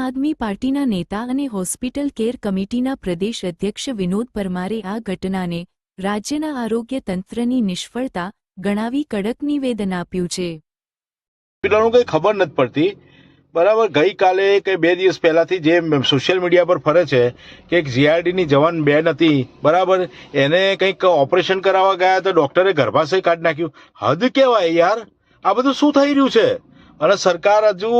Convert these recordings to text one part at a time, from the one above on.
આદમી પાર્ટીના નેતા અને હોસ્પિટલ કેર કમિટીના પ્રદેશ અધ્યક્ષ વિનોદ પરમારે આ ઘટનાને રાજ્યના આરોગ્ય તંત્રની નિષ્ફળતા ગણાવી કડક નિવેદન આપ્યું છે. હોસ્પિટલનું કંઈ ખબર નથી પડતી. બરાબર, ગઈકાલે કે બે દિવસ પહેલાથી જે સોશિયલ મીડિયા પર ફરે છે કે એક જીઆરડીની જવાન બેન હતી, બરાબર, એને કંઈક ઓપરેશન કરાવવા ગયા તો ડૉક્ટરે ગર્ભાશય કાઢી નાખ્યું. હદ કહેવાય યાર. આ બધું શું થઈ રહ્યું છે? અને સરકાર હજુ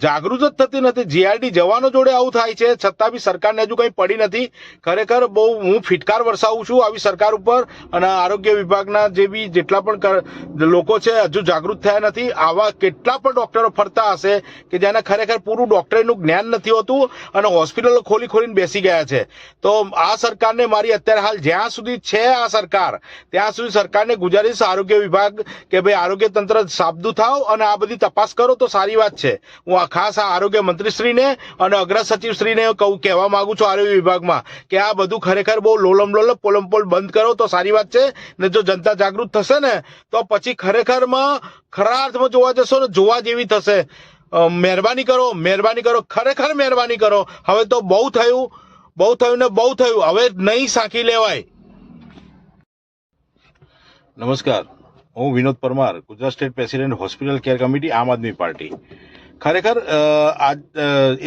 જાગૃત જ થતી નથી. જીઆરડી જવાનો જોડે આવું થાય છે. છતાં બી સરકારને હજુ કંઈ પડી નથી. ખરેખર બહુ હું ફિટકાર વરસાવું છું આવી સરકાર ઉપર અને આરોગ્ય વિભાગના જે બી જેટલા પણ લોકો છે હજુ જાગૃત થયા નથી. આવા કેટલા પણ ડોક્ટરો ફરતા હશે કે જેને ખરેખર પૂરું ડોક્ટરીનું જ્ઞાન નથી હોતું અને હોસ્પિટલો ખોલી ખોલીને બેસી ગયા છે. તો આ સરકારને મારી અત્યારે હાલ જ્યાં સુધી છે આ સરકાર, ત્યાં સુધી સરકારને ગુજારીશ. આરોગ્ય વિભાગ કે ભાઈ આરોગ્ય તંત્ર સાબદું થાવ અને આ બધી તપાસ કરો તો સારી વાત છે. હું આ ખાસ આ આરોગ્ય મંત્રીશ્રીને અને અગ્ર સચિવશ્રીને કહું, કહેવા માંગુ છું આરોગ્ય વિભાગમાં કે આ બધું ખરેખર બહુ લોલમ લોલમ પોલમ પોલ બંધ કરો તો સારી વાત છે. ને જો જનતા જાગૃત થશે ને, તો પછી ખરેખરમાં ખરા અર્થમાં જોવા જશો ને, જોવા જેવી થશે. મહેરબાની કરો મહેરબાની કરો, ખરેખર મહેરબાની કરો. હવે તો બહુ થયું બહુ થયું ને બહુ થયું. હવે નહીં સાંખી લેવાય. નમસ્કાર. હું Vinod Parmar, Gujarat state president, hospital care committee, Aam Aadmi party. ખરેખર આજ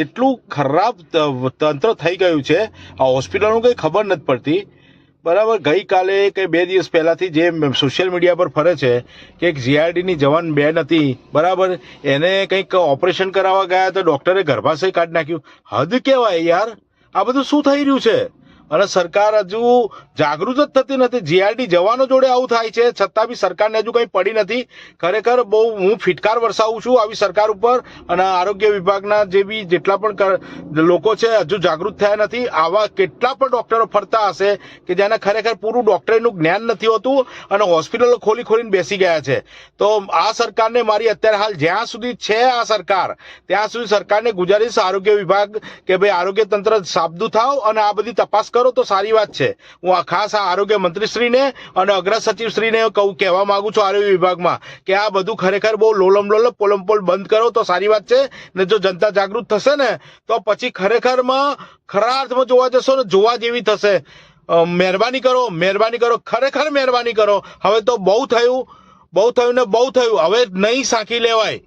એટલું ખરાબ તંત્ર થઈ ગયું છે, આ હોસ્પિટલનું કંઈ ખબર નથી પડતી. બરાબર, ગઈકાલે કે બે દિવસ પહેલાંથી જે સોશિયલ મીડિયા પર ફરે છે કે એક જીઆરડીની જવાન બેન હતી, બરાબર, એને કંઈક ઓપરેશન કરાવવા ગયા તો ડોક્ટરે ગર્ભાશય કાઢી નાખ્યું. હદ કહેવાય યાર. આ બધું શું થઈ રહ્યું છે? અને સરકાર હજુ જાગૃત જ થતી નથી. જીઆરડી જવાનો જોડે આવું થાય છે. છતાં બી સરકારને હજુ કંઈ પડી નથી. ખરેખર બહુ હું ફિટકાર વરસાવું છું આવી સરકાર ઉપર અને આરોગ્ય વિભાગના જે બી જેટલા પણ લોકો છે, હજુ જાગૃત થયા નથી. આવા કેટલા પણ ડોક્ટરો ફરતા હશે કે જેને ખરેખર પૂરું ડોક્ટરીનું જ્ઞાન નથી હોતું અને હોસ્પિટલો ખોલી ખોલીને બેસી ગયા છે. તો આ સરકારને મારી અત્યારે હાલ જ્યાં સુધી છે આ સરકાર, ત્યાં સુધી સરકારને ગુજારીશ. આરોગ્ય વિભાગ કે ભાઈ આરોગ્ય તંત્ર સાબદું થાવ અને આ બધી તપાસ કરો તો સારી વાત છે. હું આ ખાસ આ આરોગ્ય મંત્રીશ્રીને અને અગ્ર સચિવશ્રીને કહું, કહેવા માંગુ છું આરોગ્ય વિભાગમાં કે આ બધું ખરેખર બહુ લોલમ લોલમ પોલમ પોલ બંધ કરો તો સારી વાત છે. ને જો જનતા જાગૃત થશે ને, તો પછી ખરેખરમાં ખરા અર્થમાં જોવા જશો ને, જોવા જેવી થશે. મહેરબાની કરો મહેરબાની કરો, ખરેખર મહેરબાની કરો. હવે તો બહુ થયું બહુ થયું ને બહુ થયું. હવે નહીં સાંખી લેવાય.